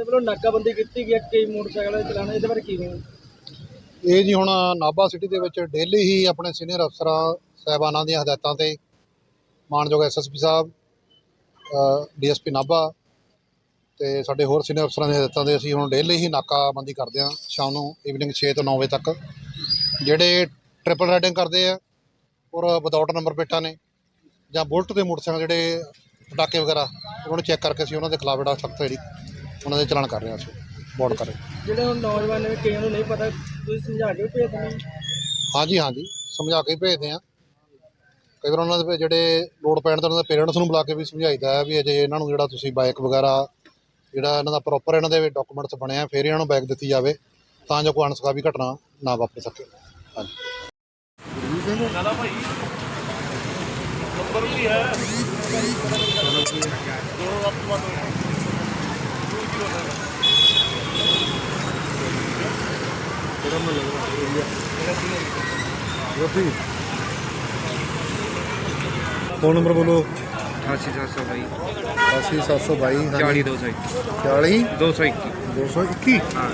ਤੁਹਾਡੇ ਵੱਲੋਂ ਨਾਕਾਬੰਦੀ ਕੀਤੀ ਗਈ ਹੈ? ਕਈ ਮੋਟਰਸਾਈਕਲ ਚਲਾਉਣਾ, ਇਹਦੇ ਬਾਰੇ ਕੀ ਕਹੋਗੇ ਇਹ ਜੀ ਹੁਣ ਨਾਭਾ ਸਿਟੀ ਦੇ ਵਿੱਚ ਡੇਲੀ ਹੀ ਆਪਣੇ ਸੀਨੀਅਰ ਅਫਸਰਾਂ, ਸਾਹਿਬਾਨਾਂ ਦੀਆਂ ਹਦਾਇਤਾਂ ਤੇ ਮਾਨਯੋਗ ਐਸਐਸਪੀ ਸਾਹਿਬ ਡੀਐਸਪੀ ਨਾਭਾ ਤੇ ਸਾਡੇ ਹੋਰ ਸੀਨੀਅਰ ਅਫਸਰਾਂ ਦੀਆਂ ਹਦਾਇਤਾਂ ਤੇ ਅਸੀਂ ਹੁਣ ਡੇਲੀ ਹੀ ਨਾਕਾਬੰਦੀ ਕਰਦੇ ਹਾਂ ਸ਼ਾਮ ਨੂੰ ਈਵਨਿੰਗ 6 ਤੋਂ 9 ਵਜੇ ਤੱਕ। ਜਿਹੜੇ ਟ੍ਰਿਪਲ ਰਾਈਡਿੰਗ ਕਰਦੇ ਆ, ਔਰ ਵਿਦਆਊਟ ਨੰਬਰ ਪਲੇਟਾਂ ਨੇ, ਜਾਂ ਬੁਲਟ ਦੇ ਮੋਟਰਸਾਈਕਲ ਜਿਹੜੇ ਪਟਾਕੇ ਵਗੈਰਾ, ਉਹਨਾਂ ਨੂੰ ਚੈੱਕ ਕਰਕੇ ਅਸੀਂ ਉਹਨਾਂ ਦੇ ਖਿਲਾਫ ਜਿਹੜਾ ਸਖਤ ਜਿਹੜੀ ਉਹਨਾਂ ਦੇ ਚਲਾਨ ਕਰ ਰਹੇ ਹਾਂ ਅਸੀਂ ਬੋਰਡ ਕਰ ਰਹੇ ਹਾਂ। ਜਿਹੜੇ ਹੁਣ ਨੌਜਵਾਨ ਨੇ ਕਈਆਂ ਨੂੰ ਨਹੀਂ ਪਤਾ ਤੁਸੀਂ ਸਮਝਾ ਕੇ ਭੇਜ ਦਿੰਦੇ ਹੋ? ਹਾਂਜੀ ਹਾਂਜੀ ਸਮਝਾ ਕੇ ਹੀ ਭੇਜਦੇ ਆ ਕਈ ਵਾਰ ਉਹਨਾਂ ਦੇ ਜਿਹੜੇ ਲੋੜ ਪੈਣ ਤੇ ਉਹਨਾਂ ਦੇ ਪੇਰੈਂਟਸ ਨੂੰ ਬੁਲਾ ਕੇ ਵੀ ਸਮਝਾਈਦਾ ਹੈ ਵੀ ਅਜੇ ਇਹਨਾਂ ਨੂੰ ਜਿਹੜਾ ਤੁਸੀਂ ਬਾਈਕ ਵਗੈਰਾ ਜਿਹੜਾ ਇਹਨਾਂ ਦਾ ਪ੍ਰੋਪਰ ਇਹਨਾਂ ਦੇ ਡਾਕੂਮੈਂਟਸ ਬਣਿਆ ਫਿਰ ਇਹਨਾਂ ਨੂੰ ਬਾਈਕ ਦਿੱਤੀ ਜਾਵੇ ਤਾਂ ਜੋ ਕੋਈ ਅਣਸਖਾਵੀ ਘਟਨਾ ਨਾ ਵਾਪਰ ਸਕੇ। ਹਾਂਜੀ। ਫੋਨ ਨੰਬਰ ਬੋਲੋ। 8722 80722 40 221 40 221 221 ਹਾਂ।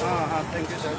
ਹਾਂ ਹਾਂ ਥੈਂਕ ਯੂ ਸਰ